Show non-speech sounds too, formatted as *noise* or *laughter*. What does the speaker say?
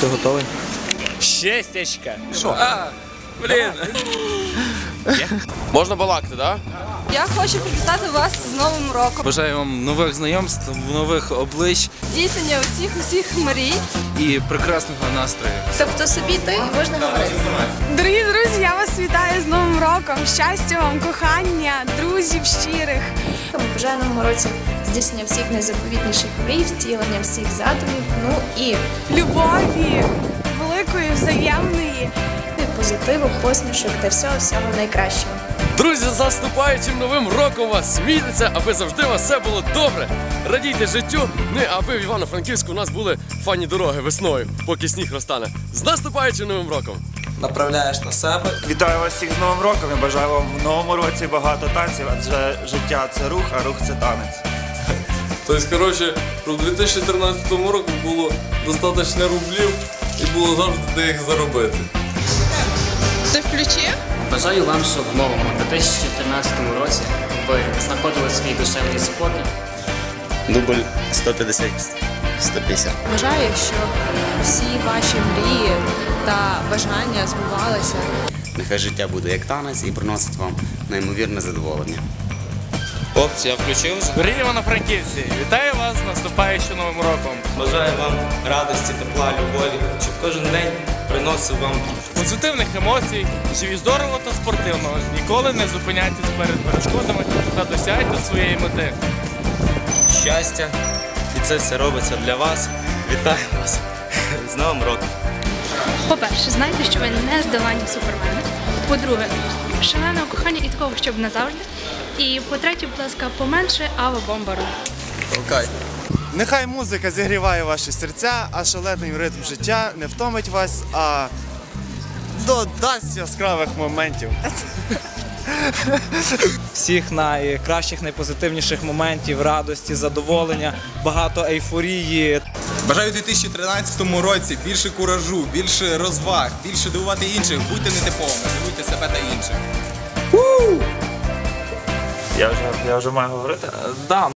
Ти готовий? Шестячка. Що? А, блін. Можна балакти, так? Я хочу привітати вас з Новим роком. Бажаю вам нових знайомств, нових облич Здійснення усіх усіх мрій. і прекрасного настрою. Тобто собі ти можна говорити. Дорогі друзі, я вас вітаю з Новим роком. Щастя вам, кохання, друзів щирих. Бажаю новому році здійснення всіх найзаповітніших мрій, втілення всіх задумів, ну і Любові, великої, взаємної. позитиву, посмішок та всього всього найкращого. Друзі, з наступаючим новим роком вас світиться, аби завжди у вас все було добре. Радійте життю, ну аби в Івано-Франківську у нас були фані дороги весною, поки сніг розтане. З наступаючим новим роком! Направляєш на себе. Вітаю вас всіх з Новим роком і бажаю вам в новому році багато танців, адже життя це рух, а рух це танець. Тобто, коротше, у 2013 році було достатньо рублів і було завжди де їх заробити. Ти включив? Бажаю вам, щоб в новому 2014 році ви знаходили свій душевний спокій. Дубль 150. 150. Бажаю, щоб всі ваші мрії та бажання збувалися. Нехай життя буде як танець і приносить вам неймовірне задоволення. Хлопці, я включив. Дорогі Івано-Франківці, вітаю вас з наступаючим новим роком! Бажаю вам радості, тепла, любові, щоб кожен день приносив вам Позитивних емоцій, живі здорово та спортивно. Ніколи не зупиняйтесь перед перешкодами та досягайте своєї мети. щастя. І це все робиться для вас. Вітаю вас з Новим роком! По-перше, знайте, що ви не здолані супермени. По-друге, шаленого кохання і такого, щоб назавжди. І по-третє, будь ласка, поменше ава бомбару. Нехай музика зігріває ваші серця, а шалений ритм життя не втомить вас, а додасть яскравих моментів. *laughs* Всіх найкращих, найпозитивніших моментів, радості, задоволення, багато ейфорії. Бажаю у 2013 році більше куражу, більше розваг, більше дивувати інших, будьте нетиповими, дивуйте себе та інших. Я вже, я вже маю говорити. Да,